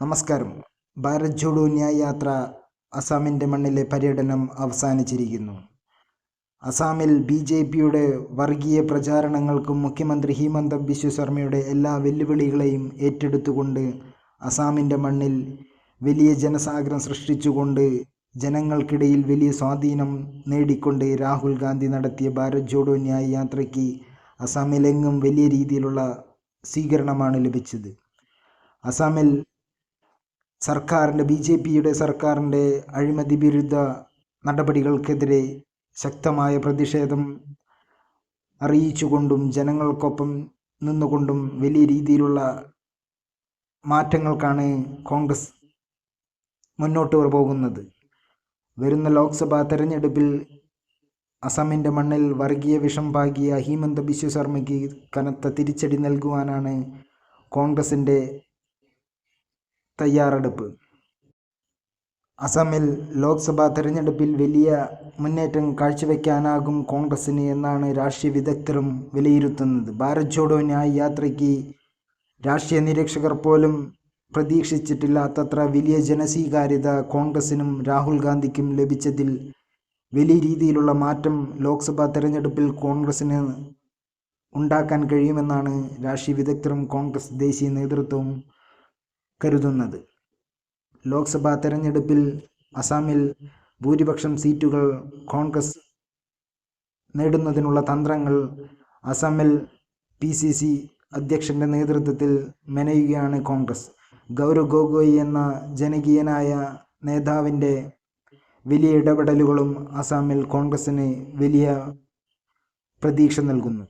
നമസ്കാരം. ഭാരത് ജോഡോ ന്യായ യാത്ര അസാമിന്റെ മണ്ണിലെ പര്യടനം അവസാനിച്ചിരിക്കുന്നു. അസാമിൽ ബി ജെ പിയുടെ വർഗീയ പ്രചാരണങ്ങൾക്കും മുഖ്യമന്ത്രി ഹിമന്ത ബിശ്വ ശർമ്മയുടെ എല്ലാ വെല്ലുവിളികളെയും ഏറ്റെടുത്തുകൊണ്ട് അസാമിന്റെ മണ്ണിൽ വലിയ ജനസാഗരം സൃഷ്ടിച്ചുകൊണ്ട് ജനങ്ങൾക്കിടയിൽ വലിയ സ്വാധീനം നേടിക്കൊണ്ട് രാഹുൽ ഗാന്ധി നടത്തിയ ഭാരത് ജോഡോ ന്യായ യാത്രയ്ക്ക് അസാമിലെങ്ങും വലിയ രീതിയിലുള്ള സ്വീകരണമാണ് ലഭിച്ചത്. അസാമിൽ സർക്കാരിന്റെ ബി ജെ പിയുടെ സർക്കാരിന്റെ അഴിമതി വിരുദ്ധ നടപടികൾക്കെതിരെ ശക്തമായ പ്രതിഷേധം അറിയിച്ചുകൊണ്ടും ജനങ്ങൾക്കൊപ്പം നിന്നുകൊണ്ടും വലിയ രീതിയിലുള്ള മാറ്റങ്ങൾക്കാണ് കോൺഗ്രസ് മുന്നോട്ട് പോകുന്നത്. വരുന്ന ലോക്സഭാ തെരഞ്ഞെടുപ്പിൽ അസമിന്റെ മണ്ണിൽ വർഗീയ വിഷം പാകിയ ഹിമന്ത ബിശ്വ ശർമ്മയ്ക്ക് കനത്ത തിരിച്ചടി നൽകുവാനാണ് കോൺഗ്രസിന്റെ തയ്യാറെടുപ്പ്. അസമിൽ ലോക്സഭാ തെരഞ്ഞെടുപ്പിൽ വലിയ മുന്നേറ്റം കാഴ്ചവെക്കാനാകും കോൺഗ്രസിന് എന്നാണ് രാഷ്ട്രീയ വിദഗ്ധരും വിലയിരുത്തുന്നത്. ഭാരത് ജോഡോ ന്യായ യാത്രയ്ക്ക് രാഷ്ട്രീയ നിരീക്ഷകർ പോലും പ്രതീക്ഷിച്ചിട്ടില്ലാത്തത്ര വലിയ ജനസ്വീകാര്യത കോൺഗ്രസിനും രാഹുൽ ഗാന്ധിക്കും ലഭിച്ചതിൽ വലിയ രീതിയിലുള്ള മാറ്റം ലോക്സഭാ തെരഞ്ഞെടുപ്പിൽ കോൺഗ്രസിന് ഉണ്ടാക്കാൻ കഴിയുമെന്നാണ് രാഷ്ട്രീയ വിദഗ്ധരും കോൺഗ്രസ് ദേശീയ നേതൃത്വവും കരുതുന്നത്. ലോക്സഭാ തെരഞ്ഞെടുപ്പിൽ അസാമിൽ ഭൂരിപക്ഷം സീറ്റുകൾ കോൺഗ്രസ് നേടുന്നതിനുള്ള തന്ത്രങ്ങൾ അസാമിൽ പി സി സി അധ്യക്ഷന്റെ നേതൃത്വത്തിൽ മെനയുകയാണ് കോൺഗ്രസ്. ഗൗരവ് ഗൊഗോയി എന്ന ജനകീയനായ നേതാവിന്റെ വലിയ ഇടപെടലുകളും അസാമിൽ കോൺഗ്രസ്സിന് വലിയ പ്രതീക്ഷ നൽകുന്നു.